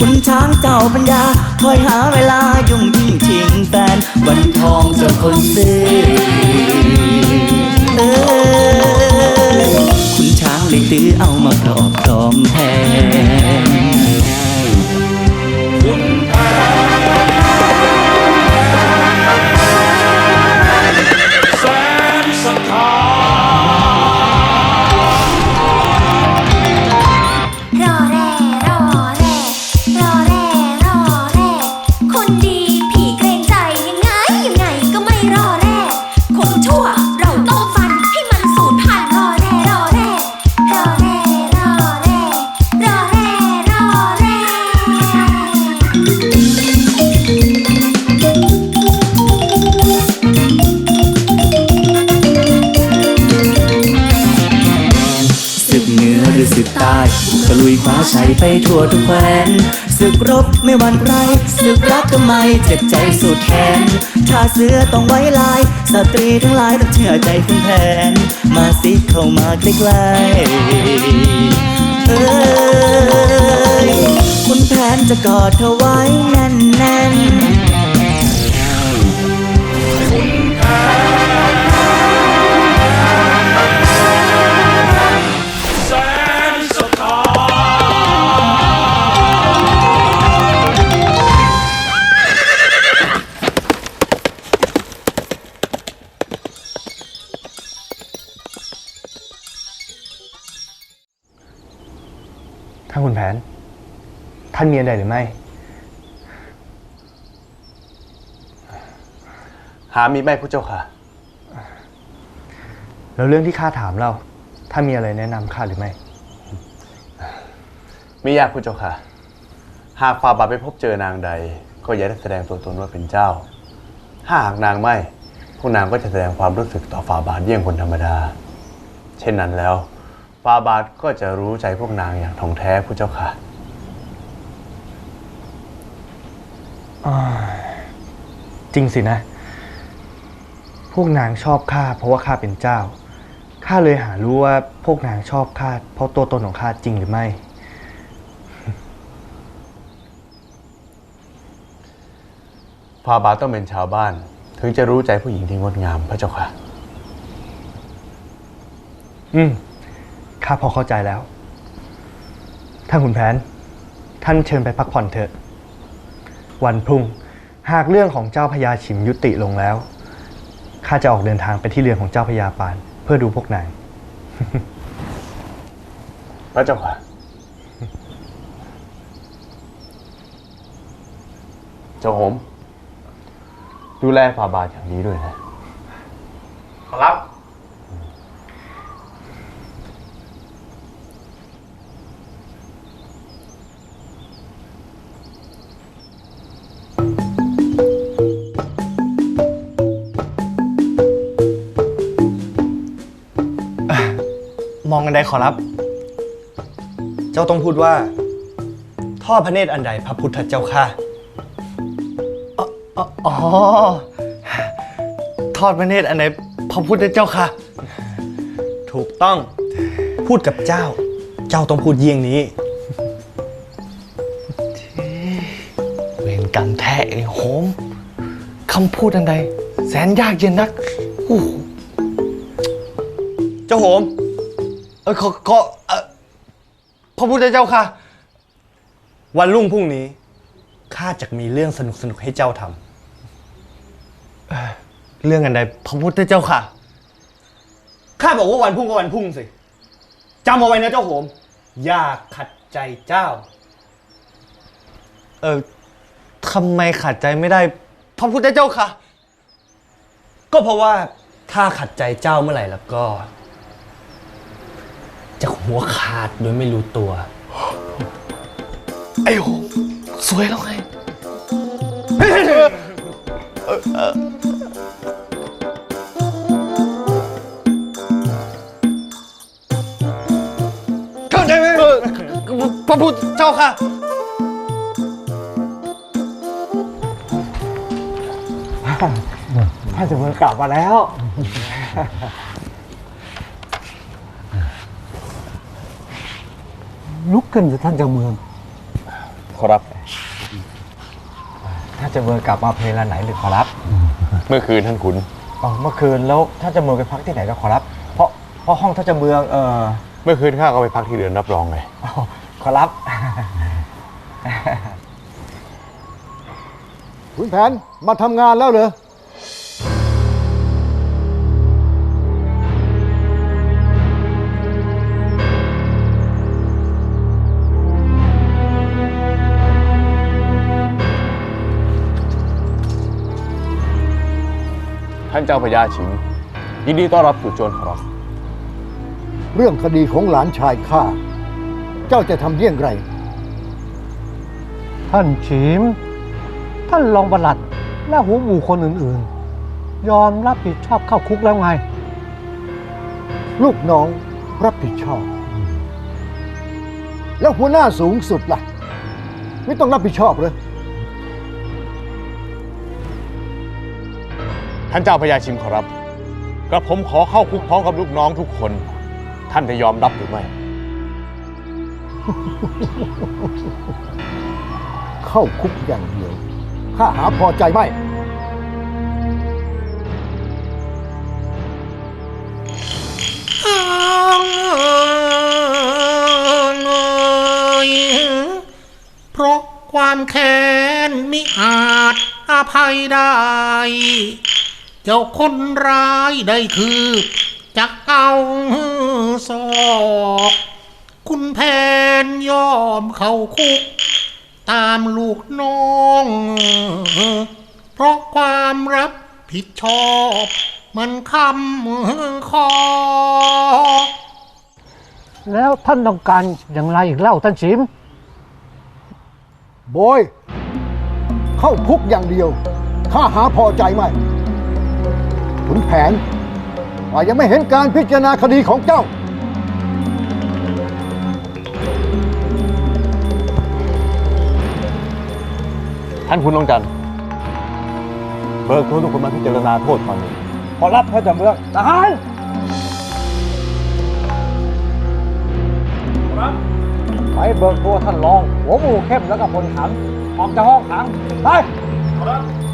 คุณช้างเจ้าปัญญา คอยหาเวลายุ่งยิ่งชิงแฟนวันทองเจ้าคนซื้อเออคุณช้างเลยตื้อเอามาครอบครองแทน ลุยคว้าชัยไปทั่วทุกแคว้นศึกรบไม่หวั่นใครศึกรักทำไมเจ็บใจสุดแขนถ้าเสือต้องไว้ลาย สตรีทั้งหลายต้องเชื่อใจคุณแผน มาสิเข้ามาใกล้ๆเอ้ยคุณแผนจะกอดเธอไว้แน่นๆานคุณแผน ท่านมีอะไรหรือไม่ หามีไม่ผู้เจ้าค่ะ แล้วเรื่องที่ข้าถามเราท่านมีอะไรแนะนำข้าหรือไม่ ไม่ยากผู้เจ้าค่ะ หากฝ่าบาทไปพบเจอนางใด ก็อย่าได้แสดงตัวตนว่าเป็นเจ้า ถ้าหากนางไม่พวกนางก็จะแสดงความรู้สึกต่อฝ่าบาทเยี่ยงคนธรรมดา เช่นนั้นแล้ว ฝ่าบาทก็จะรู้ใจพวกนางอย่างท่องแท้ผู้เจ้าค่ะ จริงสินะ พวกนางชอบข้าเพราะว่าข้าเป็นเจ้า ข้าเลยหารู้ว่าพวกนางชอบข้าเพราะตัวตนของข้าจริงหรือไม่ฝ่าบาทต้องเป็นชาวบ้าน ถึงจะรู้ใจผู้หญิงที่งดงามพระเจ้าค่ะ อืม ข้าพอเข้าใจแล้ว ท่านขุนแผน ท่านเชิญไปพักผ่อนเถอะ วันพรุ่งหากเรื่องของเจ้าพญาฉิมยุติลงแล้ว ข้าจะออกเดินทางไปที่เรือนของเจ้าพญาปาน เพื่อดูพวกนางพระเจ้าค่ะ เจ้าโหม ดูแลฝ่าบาทอย่างนี้ด้วยนะ ขอรับ มองกันใดขอรับ เจ้าต้องพูดว่า ท่อดพระเนตรอันใดพระพุทธเจ้าค่ะอ๋ออ๋ออ๋อทอดพระเนตรอันไหนพระพุทธเจ้าค่ะ ถูกต้องพูดกับเจ้า เจ้าต้องพูดเยี่ยงนี้ เวรกรรมแท้ไอ้โหมคำพูดอันใด แสนยากเย็นนักโอ้โห เจ้าโหมเออขอขอเออพระพุทธเจ้าค่ะ วันรุ่งพรุ่งนี้ข้าจะมีเรื่องสนุกสนุกๆให้เจ้าทำเรื่องอันใดพระพุทธเจ้าค่ะข้าบอกว่าวันพรุ่งก็วันพรุ่งสิจำเอาไว้นะเจ้าโหม อย่าขัดใจเจ้า เออทำไมขัดใจไม่ได้ พระพุทธเจ้าค่ะ ก็เพราะว่าถ้าขัดใจเจ้าเมื่อไหร่แล้วก็ จะหัวขาดโดยไม่รู้ตัว ไอ้โหมสวยแล้วไง เข้าใจไหมพระพุทธเจ้าค่ะ ท่านเสมอกลับมาแล้ว ลุกขึ้นสิท่านเจ้าเมือง ขอรับท่านเจะเมืองกลับมาเพลงไหนหรือขอรับเมื่อคืนท่านขุนอ๋อเมื่อคืนแล้วท่านเจะเมืองไปพักที่ไหนก็ขอรับ เพราะเพราะห้องท่านเจะเมืองเออเมื่อคืนข้าก็ไปพักที่เรือนรับรองไงอ๋อขอรับ ขุนแผนมาทำงานแล้วเหรอ เจ้าพญาชิง ยินดีต้อนรับสู่โจรขอรับเรื่องคดีของหลานชายข้า เจ้าจะทำเยี่ยงไร ท่านฉีมท่านรองประหลัดและหัวหมู่คนอื่นๆ ยอมรับผิดชอบเข้าคุกแล้วไง ลูกน้องรับผิดชอบ แล้วหัวหน้าสูงสุดล่ะ ไม่ต้องรับผิดชอบเลย ท่านเจ้าพญาชิมขอรับ กระผมขอเข้าคุกพร้อมกับลูกน้องทุกคน ท่านจะยอมรับหรือไม่ เข้าคุกอย่างเดียว ข้าหาพอใจไม่เพราะความแค้นมิอาจอภัยได้ เจ้าคนร้ายได้คือจักเอาศอกคุณแผนยอมเข้าคุก ตามลูกน้อง เพราะความรับผิดชอบ มันคำคอ แล้วท่านต้องการอย่างไรอีกเล่าท่านชิมบอยเข้าคุกอย่างเดียว ข้าหาพอใจไม่ ขุนแผนว่ายังไม่เห็นการพิจารณาคดีของเจ้า ท่านคุณลงจันทร์เบิกตัวทุกคนมาพิจารณาโทษตอนนี้ ขอรับท่านเจะเมืองทหารไปเบิกตัวท่านรอง หัวหมู่เข้มแล้วก็พลขังออกจากห้องขังไปครับ